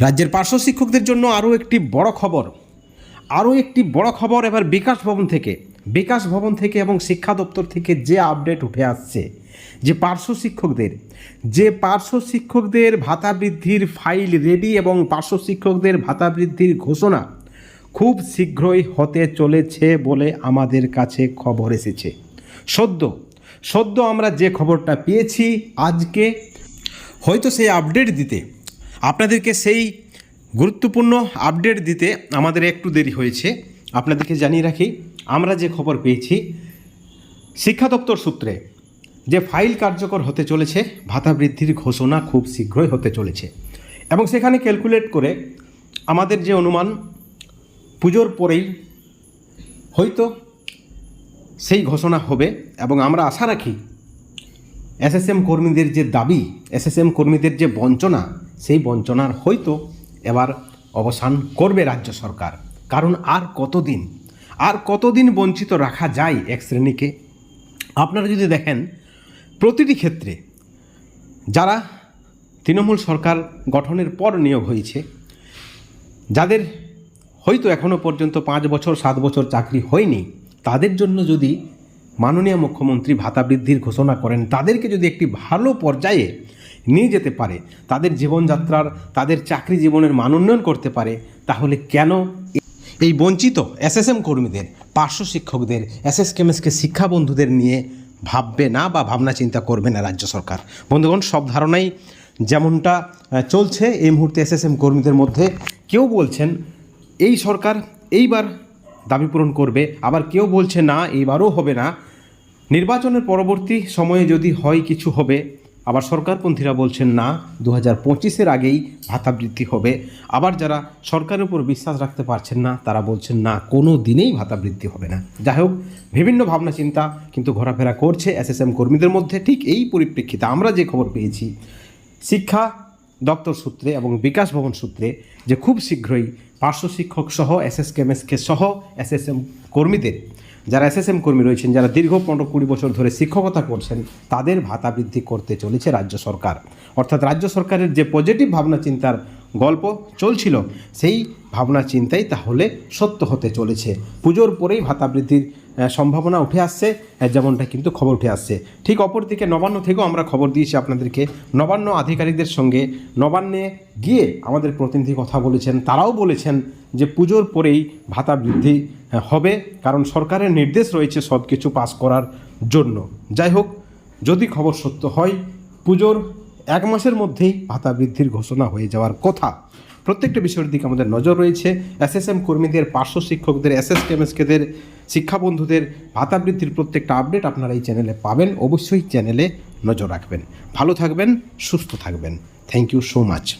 রাজ্যের পার্শ্ব শিক্ষকদের জন্য আরও একটি বড় খবর। আরও একটি বড় খবর এবার বিকাশ ভবন থেকে। বিকাশ ভবন থেকে এবং শিক্ষা দপ্তর থেকে যে আপডেট উঠে আসছে, যে পার্শ্ব শিক্ষকদের, যে পার্শ্ব শিক্ষকদের ভাতা বৃদ্ধির ফাইল রেডি এবং পার্শ্ব শিক্ষকদের ভাতা বৃদ্ধির ঘোষণা খুব শীঘ্রই হতে চলেছে বলে আমাদের কাছে খবর এসেছে। সদ্য সদ্য আমরা যে খবরটা পেয়েছি আজকে, হয়তো সেই আপডেট দিতে আপনাদেরকে সেই গুরুত্বপূর্ণ আপডেট দিতে আমাদের একটু দেরি হয়েছে। আপনাদেরকে জানিয়ে রাখি, আমরা যে খবর পেয়েছি, শিক্ষা দপ্তর সূত্রে, যে ফাইল কার্যকর হতে চলেছে, ভাতা বৃদ্ধির ঘোষণা খুব শীঘ্রই হতে চলেছে। এবং সেখানে ক্যালকুলেট করে আমাদের যে অনুমান, পুজোর পরেই হয়তো সেই ঘোষণা হবে। এবং আমরা আশা রাখি, এসএসএম কর্মীদের যে দাবি, এসএসএম কর্মীদের যে বঞ্চনা সেই বঞ্চনার হয়তো এবার অবসান করবে রাজ্য সরকার। কারণ আর কতদিন আর কতদিন বঞ্চিত রাখা যায় এক শ্রেণীকে? আপনারা যদি দেখেন, প্রতিটি ক্ষেত্রে যারা তৃণমূল সরকার গঠনের পর নিয়োগ হয়েছে, যাদের হয়তো এখনও পর্যন্ত পাঁচ বছর, সাত বছর চাকরি হয়নি, তাদের জন্য যদি মাননীয় মুখ্যমন্ত্রী ভাতা বৃদ্ধির ঘোষণা করেন, তাদেরকে যদি একটি ভালো পর্যায়ে নিয়ে যেতে পারে, তাদের জীবনযাত্রার, তাদের চাকরি জীবনের মান উন্নয়ন করতে পারে, তাহলে কেন এই বঞ্চিত এসএসএম কর্মীদের, পার্শ্ব শিক্ষকদের, এসএস কেমএসকে শিক্ষা বন্ধুদের নিয়ে ভাববে না বা ভাবনা চিন্তা করবে না রাজ্য সরকার? বন্ধুগণ, সব ধারণাই যেমনটা চলছে এই মুহূর্তে এসএসএম কর্মীদের মধ্যে, কেউ বলছেন এই সরকার এইবার দাবি পূরণ করবে, আবার কেউ বলছে না এইবারও হবে না। নির্বাচনের পরবর্তী সময়ে যদি হয় কিছু হবে আবার সরকারপন্থীরা বলছেন, না দু হাজার পঁচিশের আগেই ভাতা বৃদ্ধি হবে। আবার যারা সরকারের উপর বিশ্বাস রাখতে পারছেন না, তারা বলছেন, না, কোনো দিনেই ভাতা বৃদ্ধি হবে না। যাই হোক, বিভিন্ন ভাবনা চিন্তা কিন্তু ঘোরাফেরা করছে এসএসএম কর্মীদের মধ্যে ঠিক এই পরিপ্রেক্ষিতে। আমরা যে খবর পেয়েছি, শিক্ষা দপ্তর সূত্রে এবং বিকাশ ভবন সূত্রে যে খুব শীঘ্রই পার্শ্ব শিক্ষক সহ এসএস কেমএসকে সহ এসএসএম কর্মীদের যারা এসএসএম কর্মী রয়েছেন, যারা দীর্ঘ পনেরো কুড়ি বছর ধরে শিক্ষকতা করছেন, তাদের ভাতা বৃদ্ধি করতে চলেছে রাজ্য সরকার। অর্থাৎ রাজ্য সরকারের যে পজিটিভ ভাবনা চিন্তার গল্প চলছিল। সেই ভাবনা চিন্তাই তাহলে সত্য হতে চলেছে। পুজোর পরেই ভাতা বৃদ্ধির সম্ভাবনা উঠে আসছে যেমনটা কিন্তু খবর উঠে আসছে। ঠিক অপরদিকে নবান্ন থেকেও আমরা খবর দিয়েছি আপনাদেরকে। নবান্ন আধিকারিকদের সঙ্গে নবান্নে গিয়ে আমাদের প্রতিনিধি কথা বলেছেন, তারাও বলেছেন যে পুজোর পরেই ভাতা বৃদ্ধি হবে। কারণ সরকারের নির্দেশ রয়েছে সব কিছু পাস করার জন্য। যাই হোক, যদি খবর সত্য হয়, পুজোর এক মাসের মধ্যেই ভাতা বৃদ্ধির ঘোষণা হয়ে যাওয়ার কথা। প্রত্যেকটা বিষয়ের দিকে আমাদের নজর রয়েছে। এসএসএম কর্মীদের, পার্শ্ব শিক্ষকদের এস এস কেমএসকেদের শিক্ষা বন্ধুদের ভাতা বৃদ্ধির প্রত্যেকটা আপডেট আপনারা এই চ্যানেলে পাবেন। অবশ্যই চ্যানেলে নজর রাখবেন। ভালো থাকবেন, সুস্থ থাকবেন। Thank you so much